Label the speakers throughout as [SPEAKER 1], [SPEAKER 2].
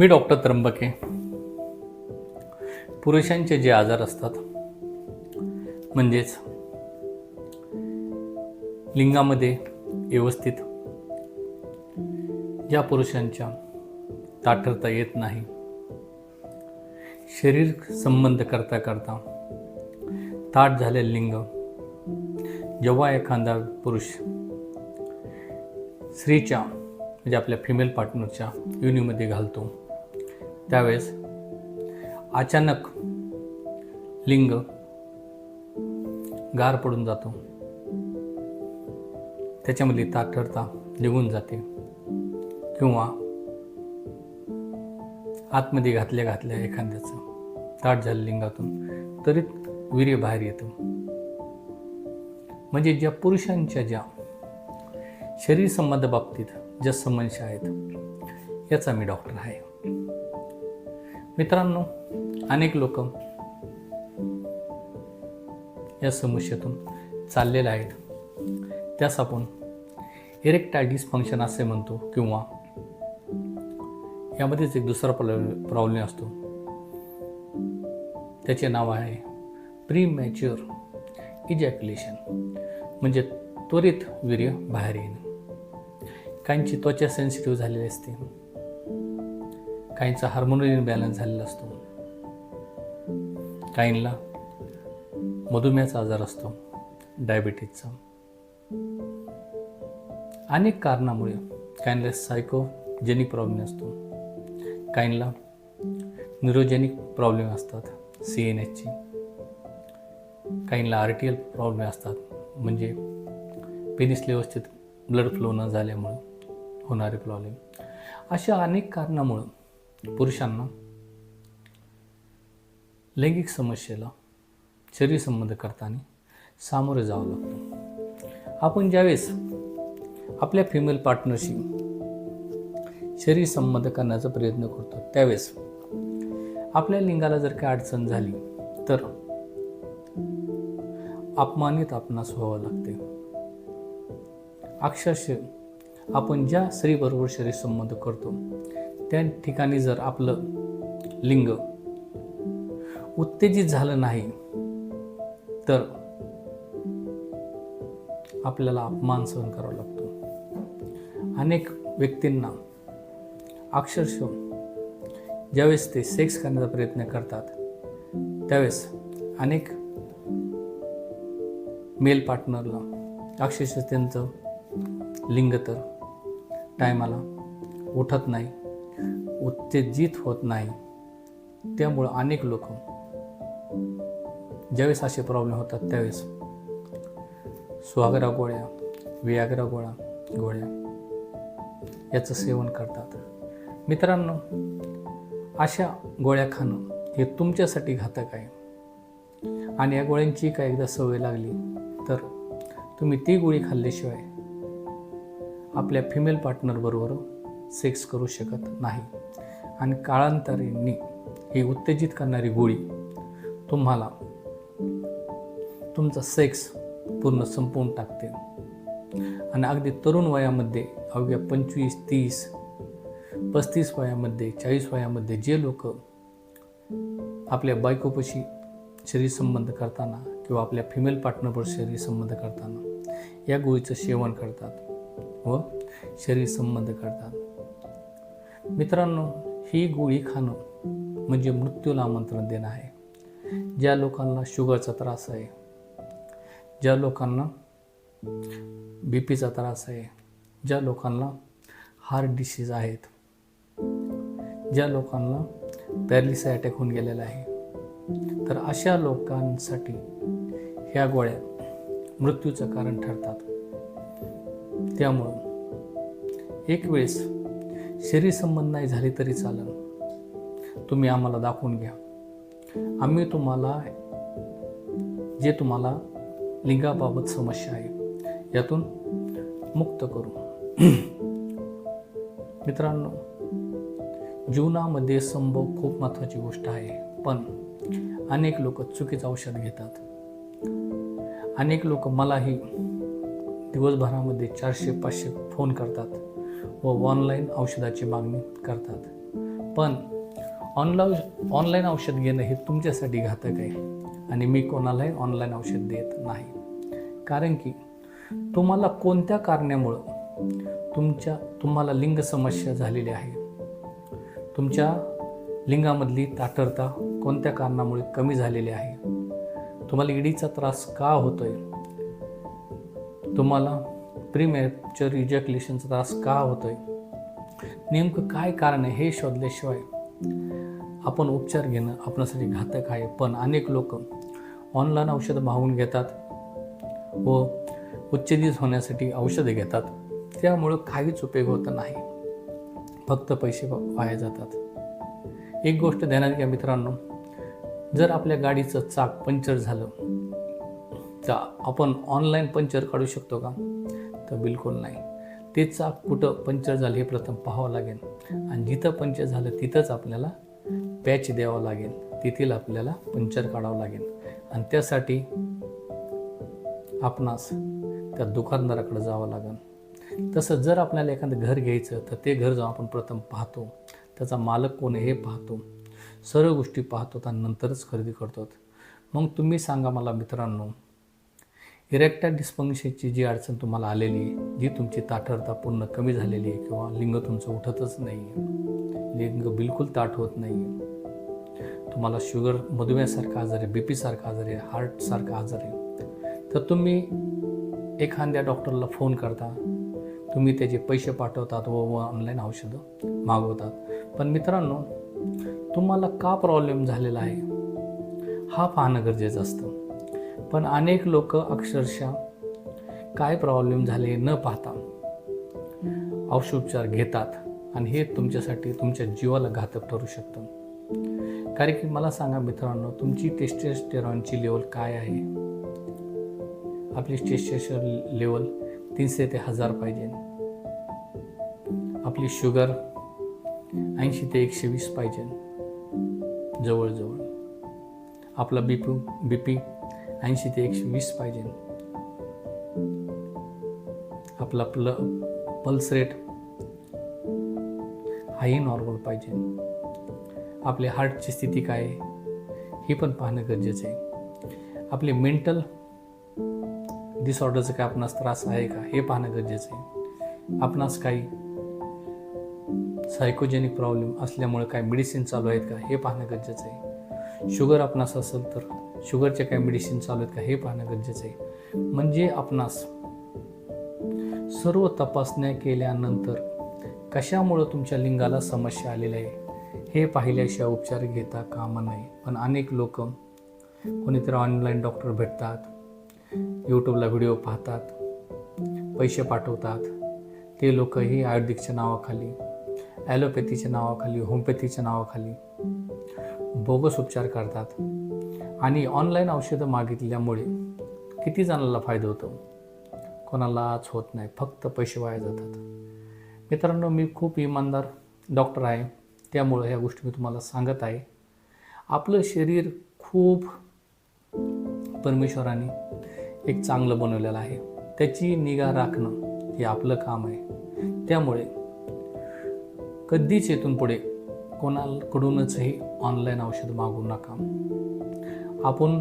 [SPEAKER 1] मी doctor त्र्यंबके. पुरुषांचे जे आजार असतात म्हणजेच लिंगामध्ये व्यवस्थित ज्या पुरुषांच्या ताठरता येत नाही. शरीर संबंध करता करता ताट झाले लिंग जेव्हा एखादा पुरुष स्त्रीच्या म्हणजे आपल्या फिमेल पार्टनरच्या युनिमध्ये घालतो त्यावेळेस अचानक लिंग गार पडून जातो. त्याच्यामधली ताठरता निघून जाते. किंवा आतमध्ये घातल्या घातल्या एखाद्याचं ताट झालं लिंगातून तरी वीर्य बाहेर येतं. म्हणजे ज्या पुरुषांच्या ज्या शरीर संबंध बाबतीत ज्या समस्या आहेत याचा मी डॉक्टर आहे. मित्रांनो अनेक लोक या समस्येतून चाललेले आहेत. त्यास आपण इरेक्टाईल डिसफंक्शन असे म्हणतो किंवा यामध्येच एक दुसरा प्रॉब्लेम प्रॉब्लेम असतो. त्याचे नाव आहे प्री मॅच्युअर इजॅक्युलेशन म्हणजे त्वरित वीर्य बाहेर येणे. काहींची त्वचा सेन्सिटिव्ह झालेली असते. काहींचा हार्मोनल बॅलन्स झालेला असतो. काहींना मधुमेहाचा आजार असतो डायबिटीजचा अनेक कारणामुळे काहींना सायकोजेनिक प्रॉब्लेम असतो. काहींना न्यूरोजेनिक प्रॉब्लेम असतात सी एन एचची काहींना आर टी एल प्रॉब्लेम असतात म्हणजे पेनिस व्यवस्थित ब्लड फ्लो न झाल्यामुळं होणारे प्रॉब्लेम अशा अनेक कारणामुळं पुरुषांना. लैंगिक समस्येला शरीरसंबंध करताना सामोरे जावं लागतं. आपण ज्यावेळेस आपल्या फिमेल पार्टनरशी शरीर संबंध करण्याचा प्रयत्न करतो त्यावेळेस आपल्या लिंगाला जर काही अडचण झाली तर अपमानित आपणास व्हावं लागते. अक्षरशः आपण ज्या स्त्रीबरोबर शरीर संबंध करतो त्या ठिकाणी जर आपलं लिंग उत्तेजित झालं नाही तर आपल्याला अपमान सहन करावा लागतो. अनेक व्यक्तींना अक्षरशः ज्यावेळेस ते सेक्स करण्याचा प्रयत्न करतात त्यावेळेस अनेक मेल पार्टनरला अक्षरशः त्यांचं लिंग तर टायमाला उठत नाही. उत्तेजित होत नाही. त्यामुळं अनेक लोक ज्यावेळेस असे प्रॉब्लेम होतात त्यावेळेस स्वागरा गोळ्या वियाग्रा गोळा गोळ्या याचं सेवन करतात. मित्रांनो अशा गोळ्या खाणं हे तुमच्यासाठी घातक आहे. आणि या गोळ्यांची काय एकदा सवय लागली तर तुम्ही ती गोळी खाल्ल्याशिवाय आपल्या फिमेल पार्टनरबरोबर सेक्स करू शकत नाही. आणि काळांतराने ही उत्तेजित करणारी गोळी तुम्हाला तुमचा सेक्स पूर्ण संपवून टाकते. आणि अगदी तरुण वयामध्ये अवघ्या पंचवीस तीस पस्तीस वयामध्ये चाळीस वयामध्ये जे लोक आपल्या बायकोपाशी शरीर संबंध करताना किंवा आपल्या फिमेल पार्टनरवर शरीर संबंध करताना या गोळीचं सेवन करतात व शरीर संबंध करतात. मित्रांनो ही गोळी खाणं म्हणजे मृत्यूला आमंत्रण देणं आहे. ज्या लोकांना शुगरचा त्रास आहे ज्या लोकांना बी पीचा त्रास आहे ज्या लोकांना हार्ट डिसीज आहेत ज्या लोकांना पॅरलिसा अटॅक होऊन गेलेला आहे तर अशा लोकांसाठी ह्या गोळ्या मृत्यूचं कारण ठरतात. त्यामुळं एक वेळेस शरीर संबंध नाही झाले तरी चालेल तुम्ही आम्हाला दाखवून घ्या. आम्ही तुम्हाला जे तुम्हाला लिंगाबाबत समस्या आहे यातून मुक्त करू. मित्रांनो जीवनामध्ये संभव खूप महत्त्वाची गोष्ट आहे पण अनेक लोक चुकीचं औषध घेतात. अनेक लोक मलाही दिवसभरामध्ये चारशे पाचशे फोन करतात. व ऑनलाईन औषधाची मागणी करतात. पण ऑनलाईन ऑनलाईन औषध घेणं हे तुमच्यासाठी घातक आहे आणि मी कोणालाही ऑनलाईन औषध देत नाही. कारण की तुम्हाला कोणत्या कारणामुळं तुमच्या तुम्हाला लिंग समस्या झालेली आहे? तुमच्या लिंगामधली ताठरता कोणत्या कारणामुळे कमी झालेली आहे? तुम्हाला इडीचा त्रास का होतोय? तुम्हाला प्रीमॅच्युअर इजॅक्युलेशनचा त्रास का होतोय? नेमकं काय कारण आहे हे शोधल्याशिवाय आपण उपचार घेणं आपल्यासाठी घातक आहे. पण अनेक लोक ऑनलाईन औषधं मागून घेतात व उच्चदिस होण्यासाठी औषधे घेतात. त्यामुळं काहीच उपयोग होत नाही. फक्त पैसे वाया जातात. एक गोष्ट ध्यानात घ्या मित्रांनो. जर आपल्या गाडीचं चाक पंक्चर झालं तर आपण ऑनलाईन पंक्चर काढू शकतो का? तर बिलकुल नाही. ते चाक कुठं पंचर झालं हे प्रथम पाहावं लागेल. आणि जिथं पंचर झालं तिथंच आपल्याला पॅच द्यावं लागेल. तेथील आपल्याला पंचर काढावं लागेल. आणि त्यासाठी आपणास त्या दुकानदाराकडे जावं लागेल. तसं जर आपल्याला एखादं घर घ्यायचं तर ते घर जाऊन आपण प्रथम पाहतो. त्याचा मालक कोण हे पाहतो. सर्व गोष्टी पाहतो आणि नंतरच खरेदी करतो. मग तुम्ही सांगा मला मित्रांनो इरेक्टाईल डिस्फंक्शनची जी अडचण तुम्हाला आलेली आहे जी तुमची ताठरता पूर्ण कमी झालेली आहे किंवा लिंग तुमचं उठतच नाही आहे लिंग बिलकुल ताठ होत नाही आहे. तुम्हाला शुगर मधुमेहासारखा आजार आहे बी पीसारखा आजार आहे हार्टसारखा आजार आहे तर तुम्ही एखाद्या डॉक्टरला फोन करता तुम्ही त्याचे पैसे पाठवतात व व ऑनलाईन औषधं मागवतात. पण मित्रांनो तुम्हाला का प्रॉब्लेम झालेला आहे? हा पाहणं गरजेचं असतं. पण अनेक लोक अक्षरशः काय प्रॉब्लेम झाले न पाहता औषधोपचार घेतात आणि हे तुमच्यासाठी तुमच्या जीवाला घातक ठरू शकतं. कारण की मला सांगा मित्रांनो तुमची टेस्टेस्टेरॉनची लेवल काय आहे? आपली टेस्टेस्टर लेवल तीनशे ते हजार पाहिजे. आपली शुगर ऐंशी ते एकशे वीस पाहिजे. जवळजवळ. आपला बी पी बी पी ऐंशी ते एकशे वीस पाहिजे. आपला प्ल पल्स रेट हाही नॉर्मल पाहिजे. आपली हार्टची स्थिती काय आहे हे पण पाहणं गरजेचं आहे. आपले मेंटल डिसऑर्डरचा काय आपणास त्रास आहे का हे पाहणं गरजेचं आहे. आपणास काही सायकोजेनिक प्रॉब्लेम असल्यामुळे काय मेडिसिन चालू आहेत का हे पाहणं गरजेचं आहे. शुगर आपणास असेल तर शुगरच्या काय मेडिसिन चालू आहेत का हे पाहणं गरजेचं आहे. म्हणजे आपणास सर्व तपासण्या केल्यानंतर कशामुळं तुमच्या लिंगाला समस्या आलेल्या आहे हे पाहिल्याशिवाय उपचार घेता कामा नाही पण अनेक लोक कोणीतरी ऑनलाईन डॉक्टर भेटतात यूट्यूबला व्हिडिओ पाहतात पैसे पाठवतात. ते लोकही आयुर्वेदिकच्या नावाखाली ॲलोपॅथीच्या नावाखाली होमिओपॅथीच्या नावाखाली बोगस उपचार करतात. आणि ऑनलाईन औषधं मागितल्यामुळे किती जणांना फायदा होतो? कोणालाच होत नाही फक्त पैसे वाया जातात. मित्रांनो मी खूप इमानदार डॉक्टर आहे. त्यामुळं ह्या गोष्टी मी तुम्हाला सांगत आहे. आपलं शरीर खूप परमेश्वराने एक चांगलं बनवलेलं आहे. त्याची निगा राखणं हे आपलं काम आहे. त्यामुळे कधीच येथून पुढे कोणाकडूनचही ऑनलाईन औषध मागू नका. आपण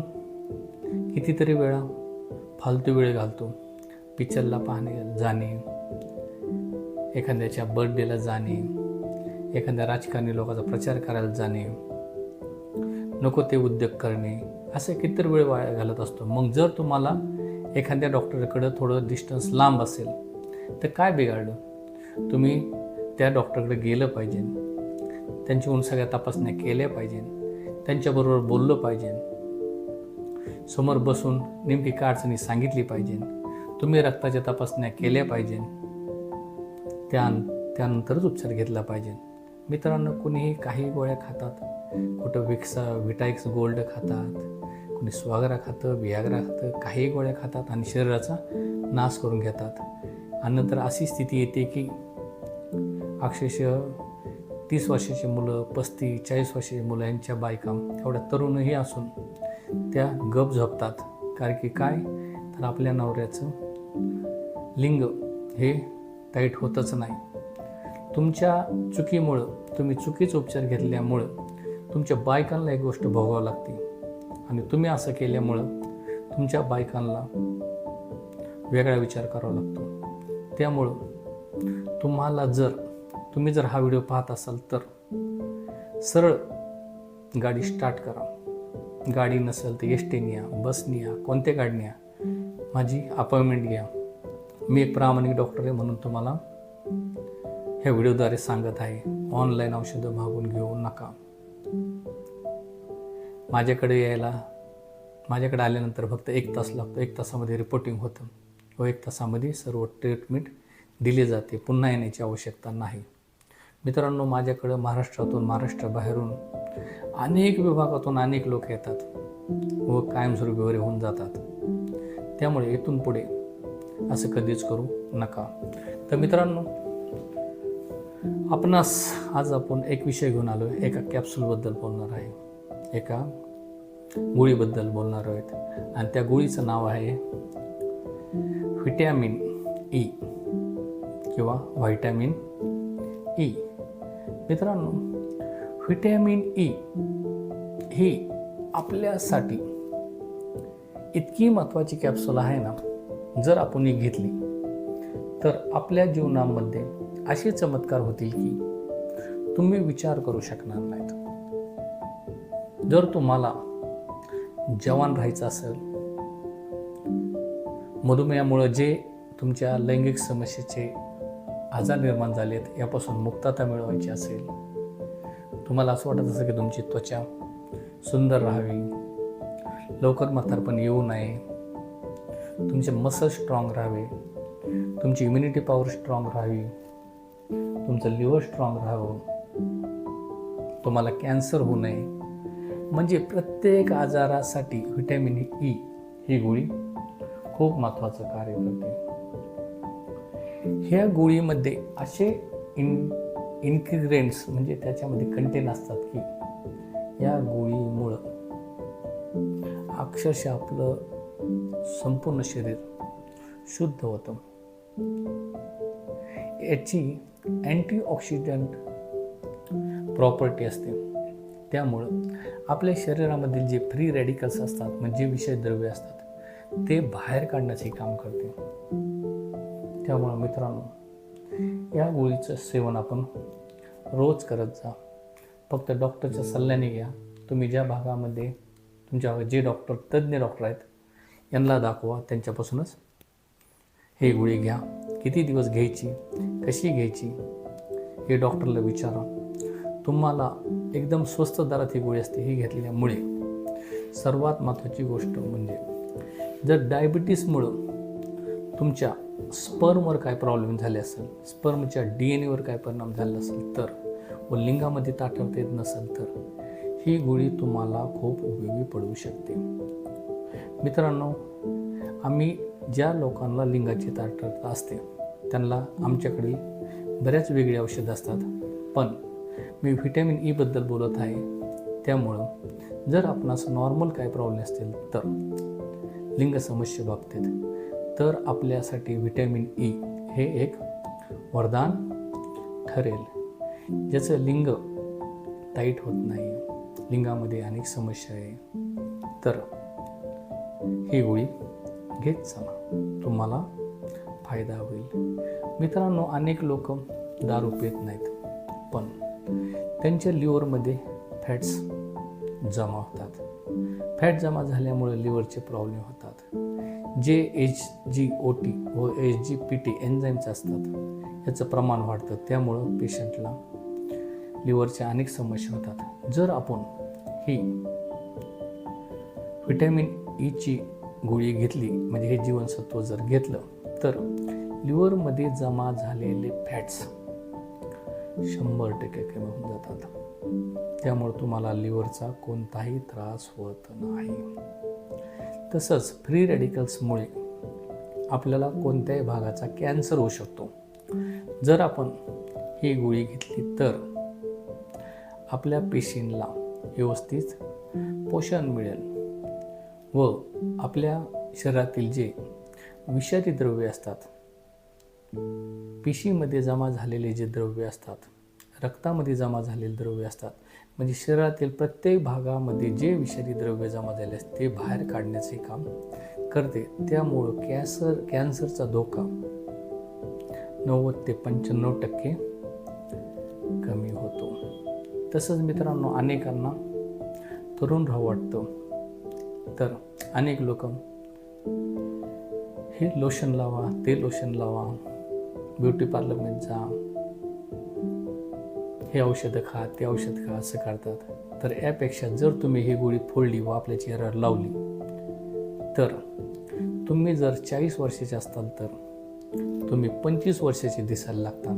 [SPEAKER 1] कितीतरी वेळा फालतू वेळ घालतो. पिक्चरला पाहणे जाणे एखाद्याच्या बर्थडेला जाणे एखाद्या राजकारणी लोकांचा प्रचार करायला जाणे नको ते उद्योग करणे असे कितीतरी वेळ वाया घालत असतो. मग जर तुम्हाला एखाद्या डॉक्टरकडं थोडं डिस्टन्स लांब असेल तर काय बिघाडलं? तुम्ही त्या डॉक्टरकडे गेलं पाहिजे. त्यांच्याहून सगळ्या तपासण्या केल्या पाहिजे. त्यांच्याबरोबर बोललं पाहिजे. समोर बसून नेमकी काय अडचणी सांगितली पाहिजे? तुम्ही रक्ताच्या तपासण्या केल्या पाहिजे. त्या त्यानंतरच उपचार घेतला पाहिजे. मित्रांनो कुणीही काही गोळ्या खातात. कुठं विक्सा विटाईक्स गोल्ड खातात. कुणी स्वागरा खातं बियाग्रा खातं काही गोळ्या खातात आणि शरीराचा नाश करून घेतात. आणि नंतर अशी स्थिती येते की अक्षरशः तीस वर्षाची मुलं पस्तीस चाळीस वर्षाची मुलं यांच्या बायका एवढ्या तरुणही असून त्या गप झोपतात. कारण की काय? तर आपल्या नवऱ्याचं लिंग हे टाईट होतच नाही. तुमच्या चुकीमुळं तुम्ही चुकीचे उपचार घेतल्यामुळं तुमच्या बायकांना एक गोष्ट भोगावं लागते. आणि तुम्ही असं केल्यामुळं तुमच्या बायकांना वेगळा विचार करावा लागतो. त्यामुळं तुम्हाला जर तुम्ही जर हा व्हिडिओ पाहत असाल तर सरळ गाडी स्टार्ट करा. गाडी नसेल तर एसटीने या बसने या कोणत्या गाडीने या माझी अपॉइंटमेंट घ्या. मी एक प्रामाणिक डॉक्टर आहे म्हणून तुम्हाला ह्या व्हिडिओद्वारे सांगत आहे. ऑनलाईन औषधं मागून घेऊ नका. माझ्याकडे यायला माझ्याकडे आल्यानंतर फक्त एक तास लागतो. एक तासामध्ये रिपोर्टिंग होतं. व एक तासामध्ये सर्व ट्रीटमेंट दिली जाते. पुन्हा येण्याची आवश्यकता नाही. मित्रांनो माझ्याकडं महाराष्ट्रातून महाराष्ट्राबाहेरून अनेक विभागातून अनेक लोक येतात व कायमस्वरूपी वगैरे होऊन जातात. त्यामुळे इथून पुढे असं कधीच करू नका. तर मित्रांनो आपणास आज आपण एक विषय घेऊन आलो आहे एका कॅप्सूलबद्दल बोलणार आहे. एका गोळीबद्दल बोलणार आहोत. आणि त्या गोळीचं नाव आहे व्हिटॅमिन ई किंवा व्हायटॅमिन ई. मित्रांनो व्हिटॅमिन ई ही आपल्यासाठी इतकी महत्त्वाची कॅप्सूल आहे ना जर आपण ही घेतली तर आपल्या जीवनामध्ये असे चमत्कार होतील की तुम्ही विचार करू शकणार नाहीत. जर तुम्हाला जवान राहायचं असेल मधुमेहामुळं जे तुमच्या लैंगिक समस्येचे आजार निर्माण झालेत यापासून मुक्तता मिळवायची असेल. तुम्हाला असं वाटत असेल की तुमची त्वचा सुंदर राहावी. लवकर म्हातारपण येऊ नये. तुमचे मसल स्ट्रॉंग राहावे. तुमची इम्युनिटी पॉवर स्ट्रॉंग राहावी. तुमचं लिव्हर स्ट्रॉंग राहावं. तुम्हाला कॅन्सर होऊ नये. म्हणजे प्रत्येक आजारासाठी व्हिटॅमिन ई e ही गोळी खूप महत्त्वाचं कार्य करते. ह्या गोळीमध्ये असे इन इन्ग्रिडियंट्स म्हणजे त्याच्यामध्ये कंटेन असतात की या गोळीमुळं अक्षरशः आपलं संपूर्ण शरीर शुद्ध होतं. याची अँटीऑक्सिडंट प्रॉपर्टी असते. त्यामुळं आपल्या शरीरामधील जे फ्री रॅडिकल्स असतात म्हणजे विषयद्रव्य असतात ते बाहेर काढण्याचे काम करते. त्यामुळं मित्रांनो या गोळीचं सेवन आपण रोज करत जा. फक्त डॉक्टरच्या सल्ल्याने घ्या. तुम्ही ज्या भागामध्ये तुमच्या जे डॉक्टर तज्ज्ञ डॉक्टर आहेत यांना दाखवा त्यांच्यापासूनच हे गोळी घ्या. किती दिवस घ्यायची कशी घ्यायची हे डॉक्टरला विचारा. तुम्हाला एकदम स्वस्त दरात ही गोळी असते ही घेतल्यामुळे. सर्वात महत्त्वाची गोष्ट म्हणजे जर डायबिटीसमुळं तुमच्या स्पर्मवर काय प्रॉब्लेम झाले असेल स्पर्मच्या डी एन एवर काय परिणाम झाला असेल तर व लिंगामध्ये ताठवता येत नसेल तर ही गोळी तुम्हाला खूप उपयोगी पडू शकते. मित्रांनो आम्ही ज्या लोकांना लिंगाची ताठरता असते त्यांना आमच्याकडे बऱ्याच वेगळी औषधं असतात. पण मी व्हिटॅमिन ईबद्दल e बोलत आहे त्यामुळं जर आपणास नॉर्मल काय प्रॉब्लेम असतील तर लिंग समस्ये बाबतीत तर आपल्यासाठी व्हिटॅमिन ई हे एक वरदान ठरेल. ज्याचं लिंग टाईट होत नाही. लिंगामध्ये अनेक समस्या आहे. तर ही गोळी घेत चला. तुम्हाला फायदा होईल. मित्रांनो अनेक लोक दारू पित नाहीत पण त्यांच्या लिव्हरमध्ये फॅट्स जमा होतात. फॅट जमा झाल्यामुळे लिव्हरचे प्रॉब्लेम होतात. जे एच जी ओ टी व H G P T enzymes असतात याचं प्रमाण वाढतं. त्यामुळं पेशंटला लिव्हरच्या अनेक समस्या होतात. जर आपण ही व्हिटॅमिन ईची e गोळी घेतली म्हणजे हे जीवनसत्व जर घेतलं तर लिव्हरमध्ये जमा झालेले फॅट्स शंभर टक्के कमी होऊन जातात. त्यामुळे तुम्हाला लिव्हरचा कोणताही त्रास होत नाही. तसंच फ्री रॅडिकल्समुळे आपल्याला कोणत्याही भागाचा कॅन्सर होऊ शकतो. जर आपण ही गोळी घेतली तर आपल्या पेशींना व्यवस्थित पोषण मिळेल व आपल्या शरीरातील जे विषारी द्रव्य असतात पेशीमध्ये जमा झालेले जे द्रव्य असतात रक्तामध्ये जमा झालेले द्रव्य असतात म्हणजे शरीरातील प्रत्येक भागामध्ये जे विषारी द्रव्य जमा झाले असते ते बाहेर काढण्याचे काम करते. त्यामुळं कॅन्सर कॅन्सरचा धोका नव्वद ते पंच्याण्णव टक्के कमी होतो. तसंच मित्रांनो अनेकांना तरुण राहू वाटतं. तर अनेक लोक हे लोशन लावा ते लोशन लावा ब्युटी पार्लरमध्ये जा हे औषधं खा ते औषध खा असं करतात. तर यापेक्षा जर तुम्ही ही गोळी फोडली व आपल्या चेहऱ्यावर लावली तर तुम्ही जर चाळीस वर्षाचे असताल तर तुम्ही पंचवीस वर्षाचे दिसायला लागता.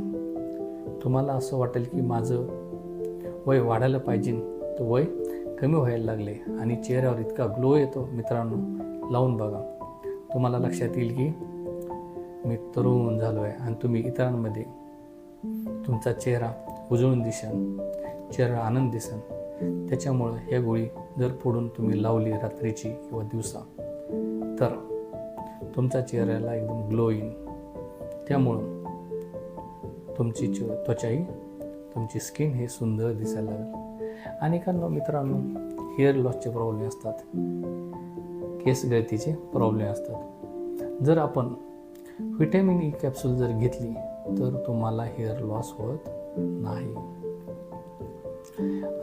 [SPEAKER 1] तुम्हाला असं वाटेल की माझं वय वाढायला पाहिजे तर वय कमी व्हायला लागले आणि चेहऱ्यावर इतका ग्लो येतो मित्रांनो लावून बघा. तुम्हाला लक्षात येईल की मी तरुण झालो आहे आणि तुम्ही इतरांमध्ये तुमचा चेहरा उजळून दिसन चेहरा आनंद दिसन. त्याच्यामुळं ह्या गोळी जर फोडून तुम्ही लावली रात्रीची किंवा दिवसा तर तुमच्या चेहऱ्याला एकदम ग्लो येईल त्यामुळं तुमची च त्वचाही तुमची स्किन हे सुंदर दिसायला लागेल. अनेकांना मित्रांनो हेअर लॉसचे प्रॉब्लेम असतात. केस गळतीचे प्रॉब्लेम असतात. जर आपण व्हिटॅमिन ई कॅप्सूल जर घेतली तर तुम्हाला हेअर लॉस होत नाही.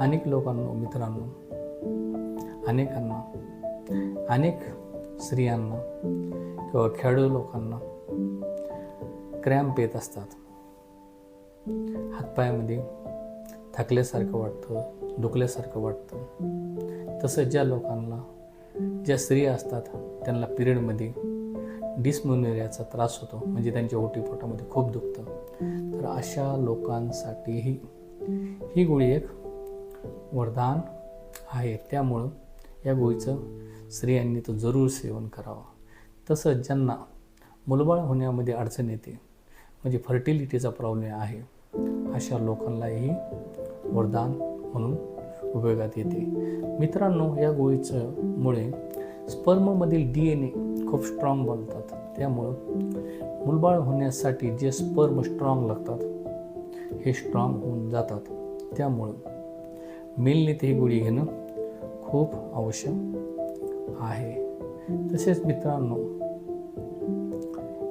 [SPEAKER 1] अनेक लोकांना मित्रांनो अनेकांना अनेक स्त्रियांना किंवा खेळाडू लोकांना क्रॅम्प येत असतात. हातपायामध्ये थकल्यासारखं वाटतं दुखल्यासारखं वाटतं. तसंच ज्या लोकांना ज्या स्त्रिया असतात त्यांना पिरियडमध्ये डिस्मोनेरियाचा त्रास होतो. म्हणजे त्यांच्या ओटीपोटामध्ये खूप दुखतं. तर अशा लोकांसाठीही ही गोळी एक वरदान आहे. त्यामुळं या गोळीचं स्त्रियांनी तो जरूर सेवन करावं. तसंच ज्यांना मुलबाळ होण्यामध्ये अडचण येते म्हणजे फर्टिलिटीचा प्रॉब्लेम आहे अशा लोकांनाही वरदान म्हणून उपयोगात येते. मित्रांनो या गोळीचं मुळे स्पर्ममधील डी एन ए खूप स्ट्रॉंग बनतात. त्यामुळं मुलबाळ होण्यासाठी जे स्पर्म स्ट्रॉंग लागतात हे स्ट्रॉंग होऊन जातात. त्यामुळं मेलने ते गोळी घेणं खूप आवश्यक आहे. तसेच मित्रांनो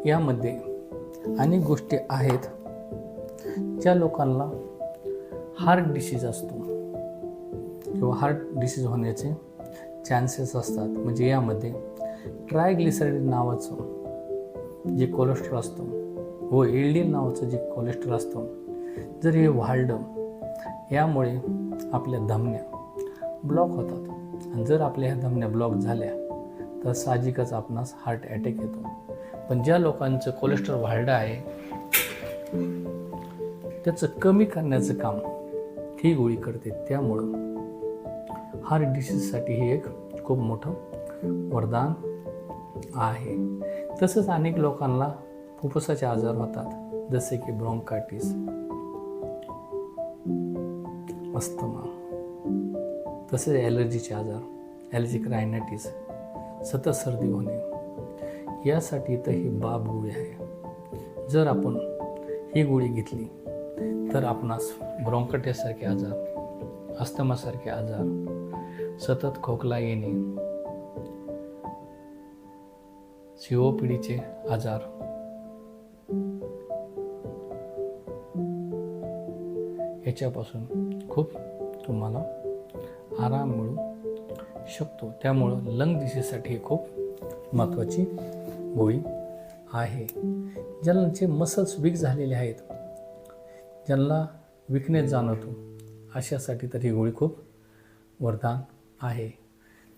[SPEAKER 1] यामध्ये अनेक गोष्टी आहेत ज्या लोकांना हार्ट डिसीज असतो किंवा हार्ट डिसीज होण्याचे चान्सेस असतात. म्हणजे यामध्ये ट्रायग्लिसराईड नावाचं जे कोलेस्ट्रॉल असतं व एल डी एल नावाचं जे कोलेस्ट्रॉल असतं जर हे वाढलं यामुळे आपल्या धमन्या ब्लॉक होतात. आणि जर आपल्या ह्या धमन्या ब्लॉक झाल्या तर साहजिकच आपणास हार्ट अटॅक येतो. पण ज्या लोकांचं कोलेस्ट्रॉल वाढलं आहे त्याचं कमी करण्याचं काम ही गोळी करते. त्यामुळं हार्ट डिसीजसाठी हे एक खूप मोठं वरदान आहे. तसंच अनेक लोकांना फुफ्फुसाचे आजार होतात जसे की ब्रॉन्कायटिस अस्थमा तसेच ॲलर्जीचे आजार ॲलर्जिक रायनायटिस सतत सर्दी होणे. यासाठी तर ही बाब गोळी आहे. जर आपण ही गोळी घेतली तर आपणास ब्रॉन्कटिससारखे आजार अस्थमासारखे आजार सतत खोकला येणे. सीओपीडीचे आजार. याच्यापासून खूप तुम्हाला आराम मिळू शकतो. त्यामुळं लंग डिसीजसाठी ही खूप महत्त्वाची गोळी आहे. ज्यांचे मसल्स वीक झालेले आहेत ज्यांना विकनेस जाणवतो अशासाठी तर ही गोळी खूप वरदान आहे.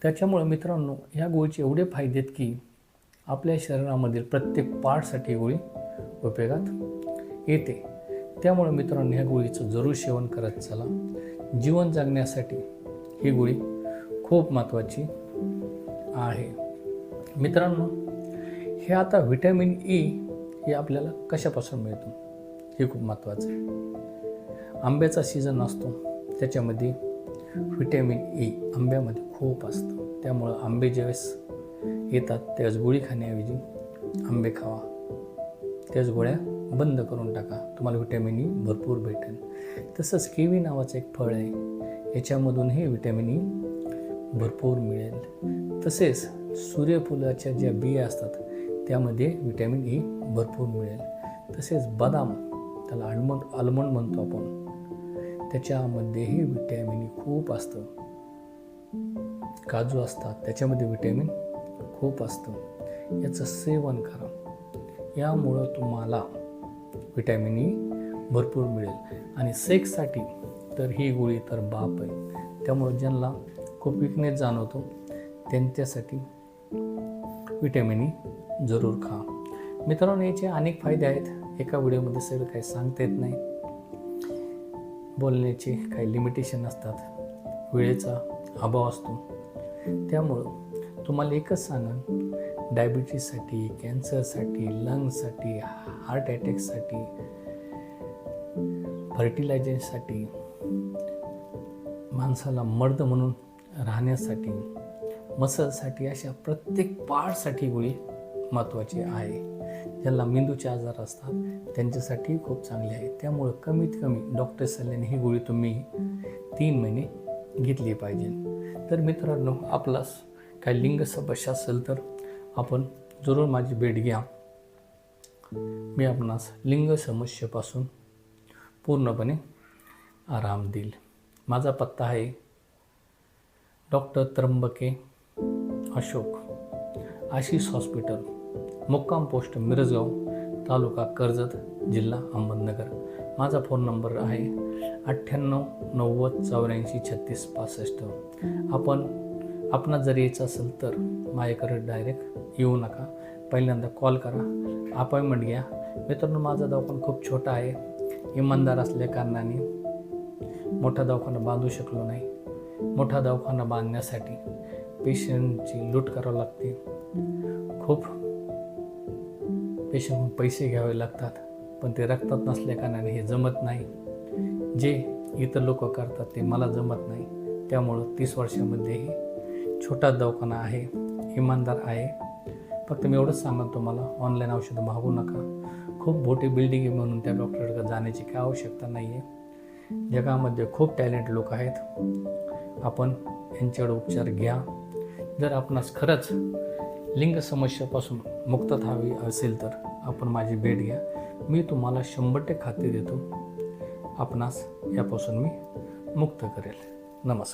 [SPEAKER 1] त्याच्यामुळं मित्रांनो ह्या गोळीचे एवढे फायदे आहेत की आपल्या शरीरामधील प्रत्येक पार्टसाठी ही गोळी उपयोगात येते. त्यामुळे मित्रांनो ह्या गोळीचं जरूर सेवन करत चला. जीवन जगण्यासाठी ही गोळी खूप महत्त्वाची आहे. मित्रांनो हे आता व्हिटॅमिन ई हे आपल्याला कशापासून मिळतो? हे खूप महत्त्वाचं आहे. आंब्याचा सीझन असतो त्याच्यामध्ये व्हिटॅमिन ई आंब्यामध्ये खूप असतं. त्यामुळं आंबे ज्यावेळेस येतात त्यावेळेस गोळी खाण्याऐवजी आंबे खावा. त्याच गोळ्या बंद करून टाका. तुम्हाला व्हिटॅमिन ई भरपूर भेटेल. तसंच केवी नावाचं एक फळ आहे. याच्यामधूनही व्हिटॅमिन ई भरपूर मिळेल. तसेच सूर्यफुलाच्या ज्या बिया असतात त्यामध्ये व्हिटॅमिन ई भरपूर मिळेल. तसेच बदाम त्याला आल्मंड आल्मंड म्हणतो आपण. त्याच्यामध्येही विटॅमिन ई e खूप असतं. काजू असतात त्याच्यामध्ये विटॅमिन खूप असतं. याचं सेवन करा. यामुळं तुम्हाला विटॅमिन ई e भरपूर मिळेल. आणि सेक्ससाठी तर ही गोळी तर बाप आहे. त्यामुळं ज्यांना खूप विकनेस जाणवतो त्यांच्यासाठी विटॅमिन ई e जरूर खा. मित्रांनो याचे अनेक फायदे आहेत. एका व्हिडिओमध्ये सगळं काही सांगता येत नाही. बोलण्याचे काही लिमिटेशन असतात. वेळेचा अभाव असतो. त्यामुळं तुम्हाला एकच सांगा डायबिटीजसाठी कॅन्सरसाठी लंगसाठी हार्ट अटॅकसाठी फर्टिलायझरसाठी माणसाला मर्द म्हणून राहण्यासाठी मसलसाठी अशा प्रत्येक पार्टसाठी गोळी महत्त्वाची आहे. ज्यांना मेंदूचे आजार असतात त्यांच्यासाठी खूप चांगले आहे. त्यामुळं कमीत कमी डॉक्टर सल्ल्याने ही गोळी तुम्ही तीन महिने घेतली पाहिजे. तर मित्रांनो आपलाच काय लिंग समस्या असेल तर आपण जरूर माझी भेट घ्या. मी आपणास लिंग समस्येपासून पूर्णपणे आराम देईल. माझा पत्ता आहे डॉक्टर त्र्यंबके अशोक आशिष हॉस्पिटल मुक्काम पोस्ट मिरजगाव तालुका कर्जत जिल्हा अहमदनगर. माझा फोन नंबर आहे अठ्ठ्याण्णव नव्वद चौऱ्याऐंशी छत्तीस पासष्ट. आपण आपणास जर यायचं असेल तर माझ्याकडे डायरेक्ट येऊ नका. पहिल्यांदा कॉल करा. अपॉइंटमेंट घ्या. मित्रांनो माझा दवाखाना खूप छोटा आहे. इमानदार असल्या कारणाने मोठा दवाखाना बांधू शकलो नाही. मोठा दवाखाना बांधण्यासाठी पेशंटची लूट करावं लागते. खूप पेशंटकडून पैसे घ्यावे लागतात पण ते रक्तात नसल्याकारणाने हे जमत नाही. जे इतर लोक करतात ते मला जमत नाही. त्यामुळं तीस वर्षामध्येही छोटा दवाखाना आहे इमानदार आहे. फक्त मी एवढंच सांगत तुम्हाला ऑनलाईन औषधं मागू नका. खूप मोठी बिल्डिंग आहे म्हणून त्या डॉक्टरकडे जाण्याची काय आवश्यकता नाही आहे जगामध्ये खूप टॅलेंट लोक आहेत. आपण यांच्याकडे उपचार घ्या. जर आपणास खरंच लिंग समस्येपासून मुक्तता हवी असेल तर आपण माझी भेट घ्या. मी तुम्हाला शंभर टक्के खात्री देतो. आपणास यापासून मी मुक्त करेल. नमस्कार.